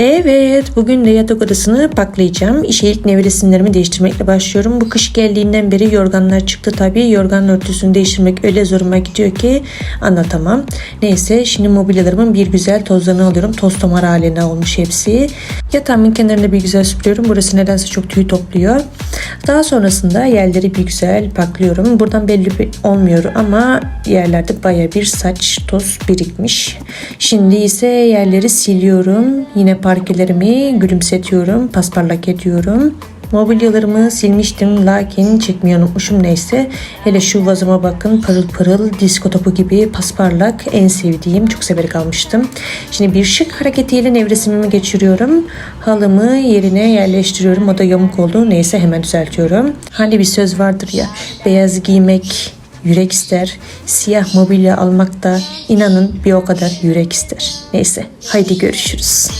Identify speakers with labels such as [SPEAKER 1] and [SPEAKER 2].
[SPEAKER 1] Evet, bugün de yatak odasını paklayacağım. İşe ilk nevresimlerimi değiştirmekle başlıyorum. Bu kış geldiğinden beri yorganlar çıktı tabii. Yorgan örtüsünü değiştirmek öyle zoruma gidiyor ki anlatamam. Neyse şimdi mobilyalarımın bir güzel tozlarını alıyorum. Toz tomar haline olmuş hepsi. Yatağımın kenarını bir güzel süpürüyorum. Burası nedense çok tüy topluyor. Daha sonrasında yerleri bir güzel paklıyorum. Buradan belli olmuyor ama yerlerde baya bir saç toz birikmiş. Şimdi ise yerleri siliyorum. Yine parkelerimi gülümsetiyorum, pasparlak ediyorum. Mobilyalarımı silmiştim lakin çekmeyi unutmuşum neyse. Hele şu vazıma bakın pırıl pırıl disko topu gibi pasparlak en sevdiğim çok severek almıştım. Şimdi bir şık hareketiyle nevresimimi geçiriyorum. Halımı yerine yerleştiriyorum. O da yamuk oldu. Neyse hemen düzeltiyorum. Hani bir söz vardır ya beyaz giymek yürek ister. Siyah mobilya almak da inanın bir o kadar yürek ister. Neyse haydi görüşürüz.